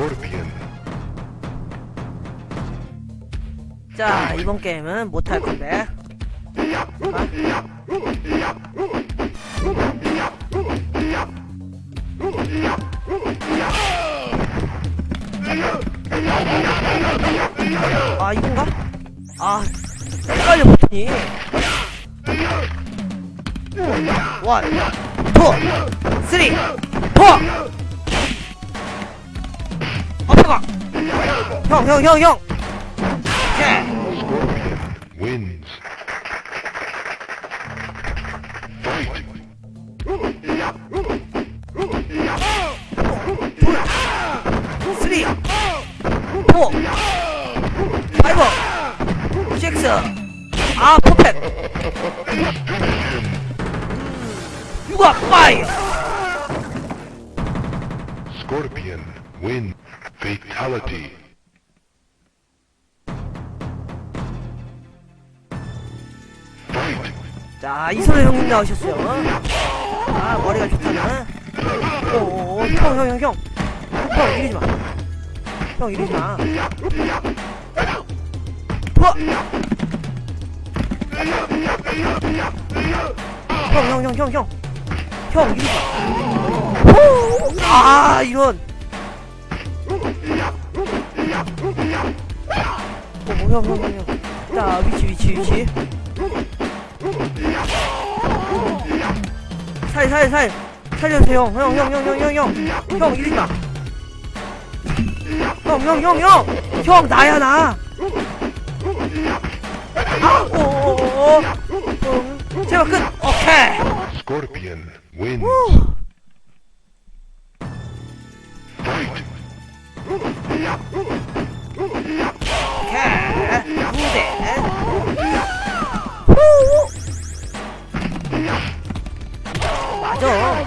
Scorpion. 자, 이번 게임은 못할 건데. 아, 이건가? 아, 헷갈려 보더니. 원, 투, 쓰리, 형, 형, 형, 형! 오케이. Scorpion wins. Fight. 쓰리, 포, 파이브, 식스, 아, 퍼펙. 유가 파이어. Scorpion win. Fatality. 자, 이선호 형님 나오셨어요. 아, 머리가 좋다나. 오, 형, 형, 형, 형. 형, 이러지 마. 형, 이러지 마. 뭐? 형, 형, 형, 형, 형. 형, 이러지 마. 오, 아, 이런. 오, 형, 형, 형, 형. 자, 위치, 위치, 위치. 살, 살, 살. 살려주세요. 형, 형, 형, 형, 형, 형. 형, 이러지 마. 형, 형, 형, 형. 형, 나야, 나. 아, 오, 오, 오, 오. 어, 제발 끝. 오케이. Scorpion wins. 아.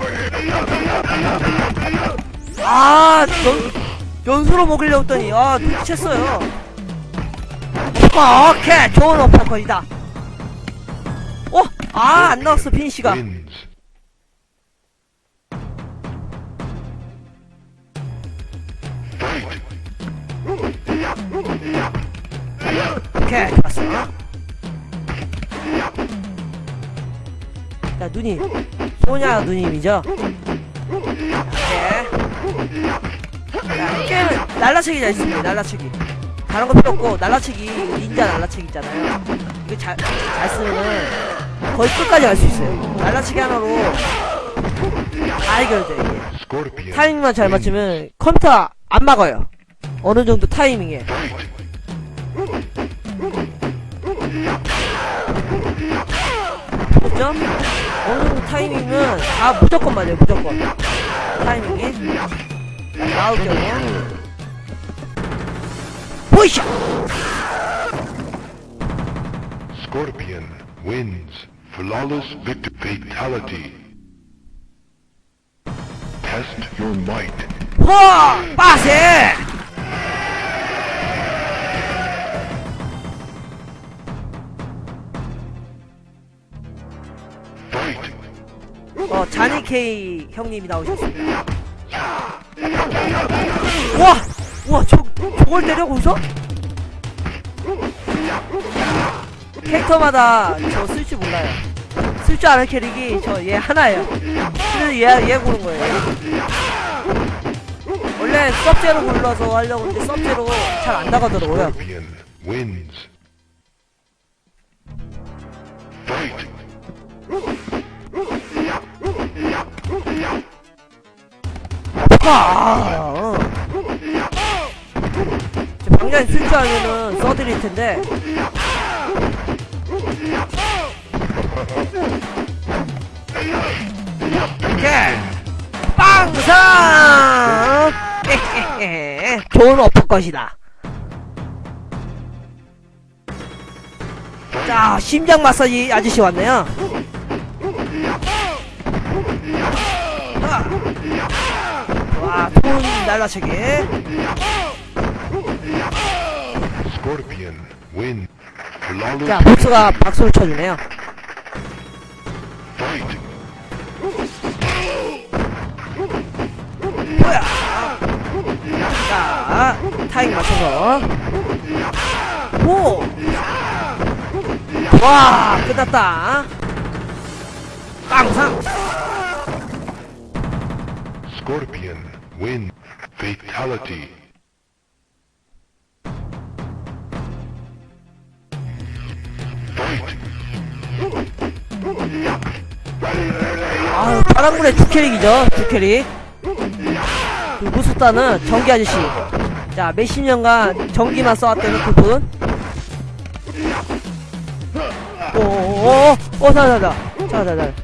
아, 연, 연수로 먹으려고 했더니, 아, 눈치챘어요. 어, 오케이. 좋은 어퍼컷이다. 어? 아, 안 나왔어. Fight. 오케이, 좋았어. 자, 누님. 소냐 누님이죠? 자, 게임은 날라치기 잘 있습니다, 날라치기. 다른 거 필요 없고, 날라치기, 닌자 날라치기 있잖아요. 이거 잘, 잘 쓰면은 거의 끝까지 갈 수 있어요. 날라치기 하나로 다 해결돼, 이게. 타이밍만 잘 맞추면 컴퓨터 안 막아요. 어느 정도 타이밍에. 그죠? 어느 정도 타이밍은 다 무조건 맞아요, 무조건. 타이밍이. 나올 경우. 보이샤! Scorpion wins. Flawless victory. Fatality. Test your might. 와! 빠세! 자니 케이 형님이 나오셨습니다. 와! 와, 저, 저걸 때려, 거기서? 캐릭터마다 저 쓸 줄 몰라요. 쓸 줄 아는 캐릭이 저 얘 하나예요. 그래서 얘, 얘 고른 거예요. 원래 섭제로 골라서 하려고 했는데 섭제로 잘 안 나가더라고요. 아, 어. 방장이 쓸줄 알면은 써드릴 텐데. 오케이. 빵상! 헤헤헤. 좋은 어퍼컷이다. 자, 심장 마사지 아저씨 왔네요. Scorpion wins. Flawless 자, 복수가 박수를 쳐주네요. 뭐야? 자, 타이밍 맞춰서. 오! 와, 끝났다. 빵상! Scorpion win. Fatality. Fight. 아유, 바람불의 두 캐릭이죠, 두 캐릭. 그 무섭다는 전기 아저씨. 자, 몇십 년간 전기만 써왔다는 그분. 오오오, 오, 자, 자, 자. 자, 자, 자.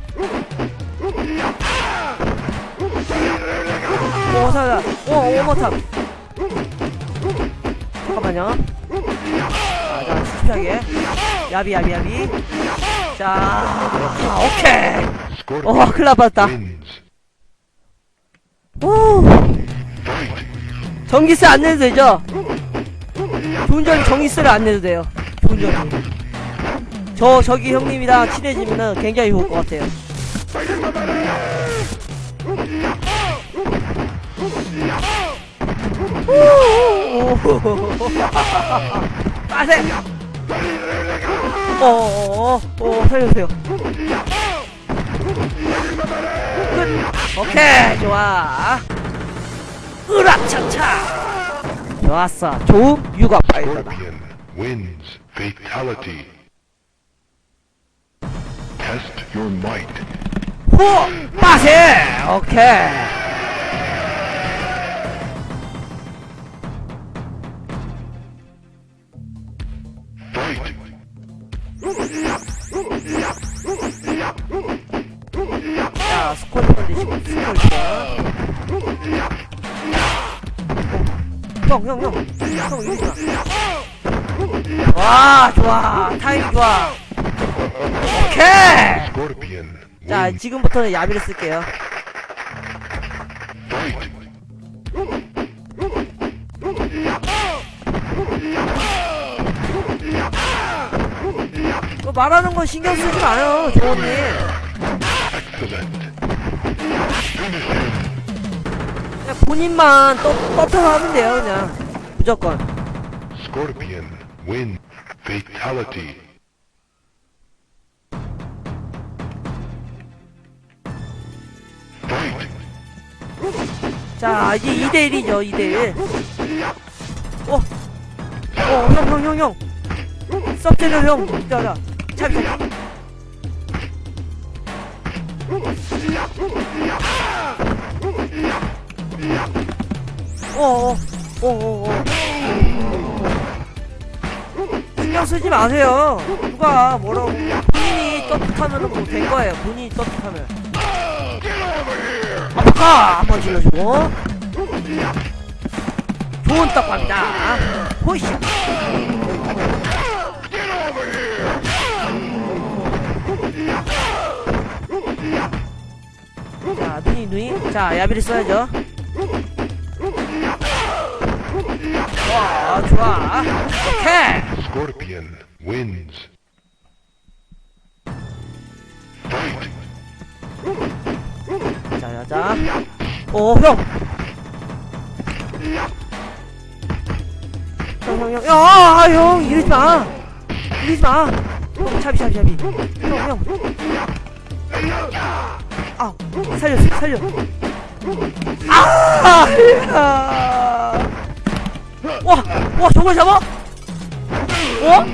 오, 자, 자. 오, 오버탑. 잠깐만요. 자, 자, 침착하게. 야비, 야비, 야비. 자, 오케이. 어, 큰일 wins. 오. 전기세 안 내도 되죠? 좋은 점이 전기세를 안 내도 돼요. 좋은 점이. 저, 저기 형님이랑 친해지면은 굉장히 좋을 것 같아요. 빠세! 어어어, 어, 살려주세요. 끝! 오케이, 좋아. 으락차차! 좋았어. 좋은 육아 파이터다. Wins. Fatality. Test your might. 호! 빠세! 오케이. 형, 형, 형. 형, 이리 와. 와, 좋아. 타이밍 좋아. 오케이! 자. 지금부터는 야비를 쓸게요. 뭐 말하는 건 신경 쓰지 마요, 조언님. 본인만 떠, 떠쳐서 하면 돼요, 그냥. 무조건. Scorpion win. Fatality. Fight. 자, 이제 2대1이죠, 2대1. 어, 어, 형, 형, 형, 형. 썩재료 형. 자, 자. 차비, 차비. 어, 어, 어, 어, 어. 신경 쓰지 마세요. 누가 뭐라고. 본인이 떳떳하면 뭐 된 거예요. 본인이 떳떳하면. 아빠가 한번 질러주고. 좋은 떡밥이다. 호이씨. 자, 누이, 누이. 자, 야비를 써야죠. 좋아, 좋아. 오케이. Scorpion wins. Fight. 자, 자, 자. 오, 형. 형, 형, 형. 야, 아, 형, 이러지 마. 이러지 마. 형, 차비, 차비, 차비. 형, 형. 아, 살려, 살려. 아, 야. 와, 와, 저걸 잡아? 어?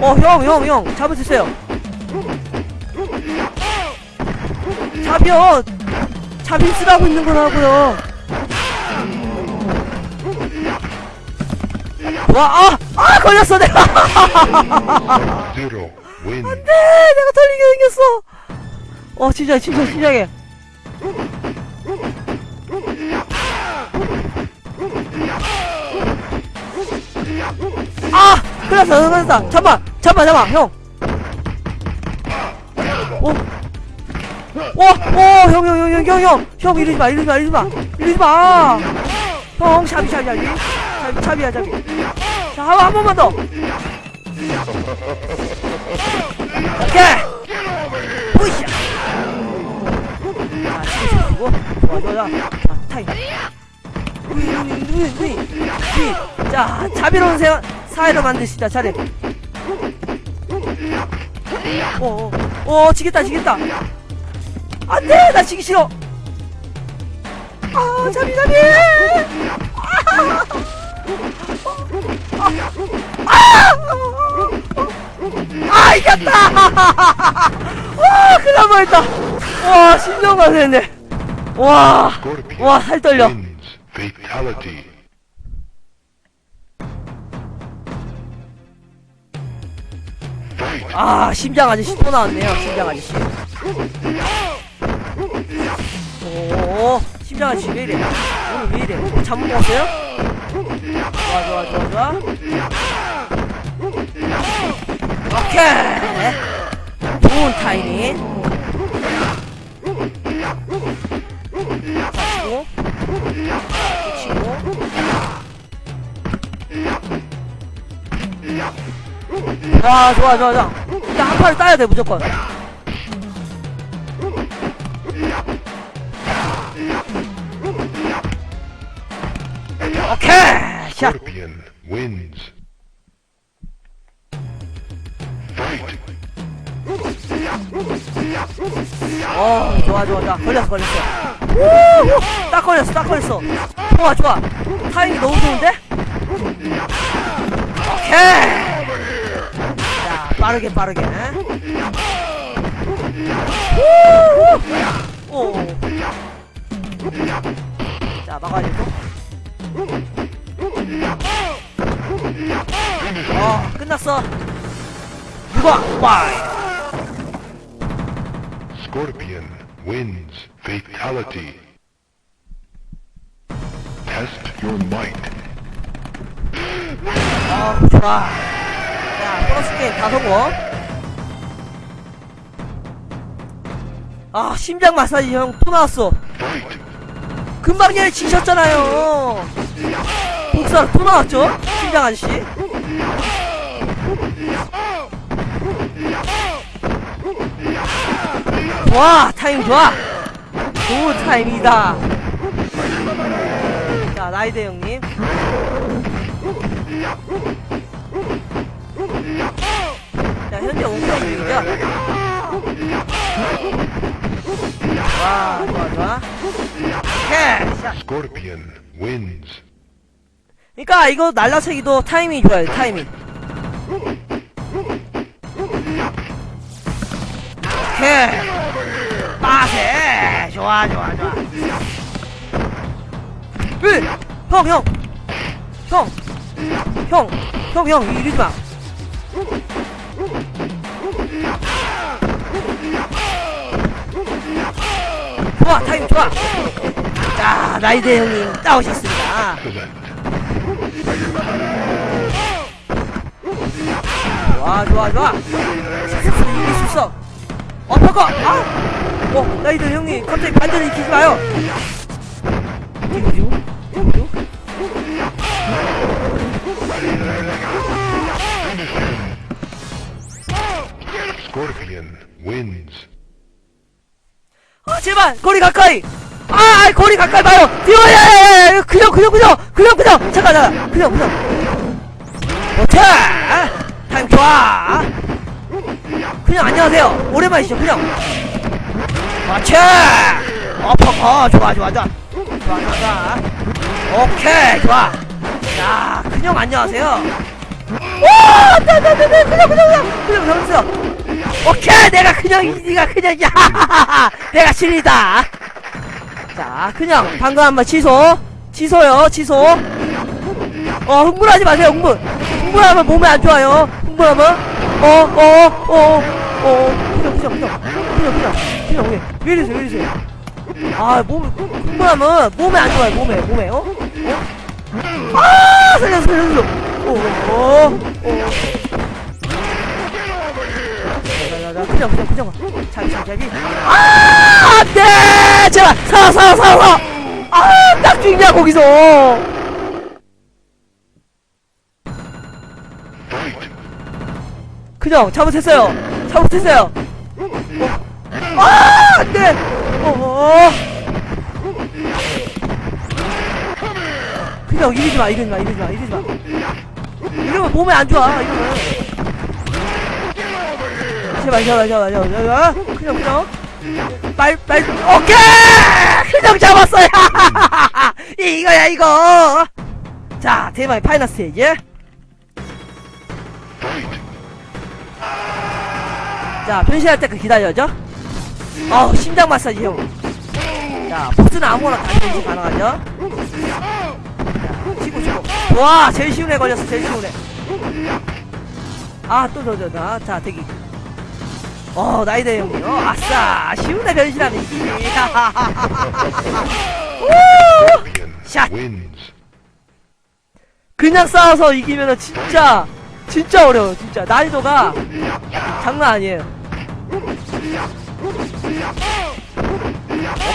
어, 형, 형, 형. 있어요. 잡여! 잡이 쓰라고 있는 거라고요. 와, 아! 아! 걸렸어, 내가! Win. 네, 내가 털리게 생겼어! 어, 진짜, 진짜, 진짜게. 끝났어, 끝났어. 잠깐만, 잠깐만, 잠깐만, 형. 어? 와, 와, 형, 형, 형, 형, 형, 형, 형, 이러지 마, 이러지 마, 이러지 마, 이러지 마. 형, 샤비, 샤비, 샤비, 샤비, 샤비야, 샤비. 자, 한, 한 번만 더. 오케이. 뿌이샤. 자, 치고, 좋아, 좋아, 좋아. 자, 타임. 누이 누이 누이 누이 누이 자 자비로운 세, 사회를 만드시다 차례. 어어. 어, 지겠다 지겠다. 안돼! 나 지기 싫어. 아 자비 자비 아! 이겼다! 와 큰일 날 뻔했다. 와 심장가 되네. 와 Scorpion 와, 살 떨려. Fatality. 아 심장 아저씨 또 나왔네요 심장 아저씨. 오 심장 아저씨 왜 이래? 오늘 왜 이래? 뭐 잠못 먹었어요? 좋아 좋아 좋아 좋아. 오케이. 좋은 타이밍 와 좋아 좋아 좋아 일단 한 판을 따야 돼 무조건 오케이 샷 Scorpion wins. Fight. 어, 좋아, 좋아, 좋아. 걸렸어, 걸렸어. 우! 딱 걸렸어, 딱 걸렸어. 좋아, 좋아. 타이밍이 너무 좋은데? 오케이! 자, 빠르게, 빠르게. 우! 오. 자, 막아야 되고. 어, 끝났어. 누가? 빠이. Scorpion wins. Fatality. Test your might. 아, 좋아. 자, 보너스 게임 다 성공. 아, 심장 마사지 형 또 나왔어. 금방 전에 지셨잖아요. 복사로 또 나왔죠? 심장 아저씨. 좋아, 타임 좋아. 좋은 타임이다. 자, 나이대 형님. 5점 중이죠? 좋아, 좋아, 좋아. 오케이, 샷. Scorpion wins. 그러니까 이거 날라차기도 타이밍이 좋아요 타이밍 오케이 빠세 좋아 좋아 좋아 으 형 형 형 형형 이러지마 좋아 타이밍 좋아 자 나이대 형님 Excellent. 좋아 좋아 좋아 수 있어 어 바꿔 아! 어 나이들 형님 갑자기 반전을 익히지 마요? 이게 뭐죠? Scorpion wins. 아 제발 거리 가까이. 아 아이, 거리 가까이 봐요. 뛰어 야야야 그냥 그냥 그냥 그냥 그냥 잠깐 잠깐. 그냥 그냥 어차 타임 좋아. 그냥 안녕하세요. 오랜만이시죠 그냥 어차 어퍼커 좋아 좋아 좋아. 좋아 좋아 오케이 좋아. 자 그냥 안녕하세요. 와 네네네네 그냥 그냥 그냥 그냥 잘했어요 오케이 내가 그냥 니가 그냥 야 내가 실리다. 자 그냥 방금 한번 취소. 취소요 취소. 어 흥분하지 마세요 흥분. 흥분하면 몸에 안 좋아요. 흥분하면. 어어어어. 그냥 그냥 그냥 그냥 그냥 그냥 왜, 왜 이러세요 왜 이러세요? 아몸 흥분하면 몸에 안 좋아요 몸에 몸에 어? 어? 아 살렸어 살렸어 어어어 그냥 그냥 그냥 자기 자기. 아 안돼! 제발 살아 아딱 죽냐 거기서. 그냥 잘못했어요. 잘못했어요. 어. 아 안돼! 어형 이러지 마 이러지 마 이러지 마 이러지 마. 이러면 몸에 안 좋아 이러면 제발 제발 제발 제발 제발 그냥 그냥 빨빨 오케이. 그냥 잡았어요 이거야 이거 자 대망의 파이널 스테이지! 자 변신할 때까지 기다려죠 어우 심장 마사지 형. 자 보스는 아무거나 다 변신 가능하죠. 자 치고 치고 와 제일 쉬운 애 걸렸어 제일 쉬운 애아또 저저자 자 대기 어 나이대 형님 어 아싸. 쉬운 애 변신하네 샷. 그냥 싸워서 이기면은 진짜 진짜 어려워 진짜. 난이도가 장난 아니에요.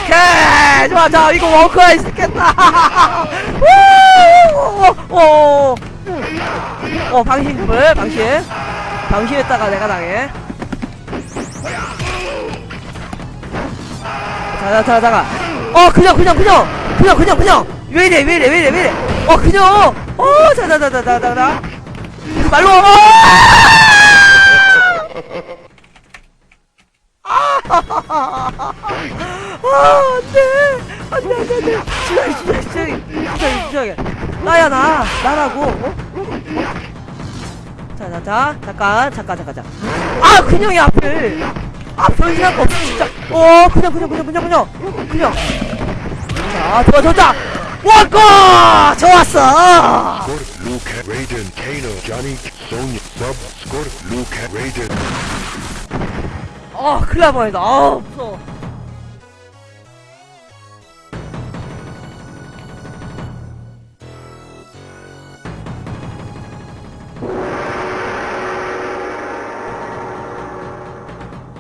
오케이! 좋아 자 이거 워크가 있겠다. 오오오! 어 방심을 방심. 방심했다가 내가 당해 자자 자 자가. 어 그냥 그냥 그냥 그냥 그냥 그냥 왜 이래 왜 이래 왜 이래 왜 이래. 어 그냥 어 자자 자자 자자자. 그 말로. 어! 아! 안돼. 안돼 안돼 진짜 진짜 진짜 진짜 진짜 나야 나. 나라고. 어? 자자자. 잠깐 잠깐 잠깐 잠깐. 아 그냥이 앞을 아 변신할 거 없어 진짜 어 그냥 그냥 그냥 그냥 그냥 그냥 자 좋아 좋아 와고 좋았어 Luke, Raiden, Kano, Johnny, Sonya, Sub, Scorpion, Luke, Raiden. 어 큰일 날 뻔했다 아 무서워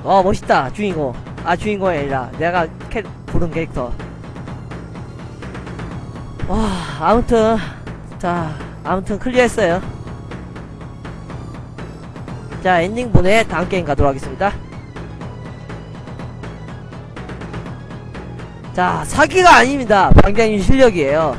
어 멋있다. 주인공. 아 주인공이 아니라 내가 캐 부른 캐릭터. 와 아무튼 자 아무튼 클리어했어요. 자 엔딩 보내 다음 게임 가도록 하겠습니다. 자 사기가 아닙니다. 방장님 실력이에요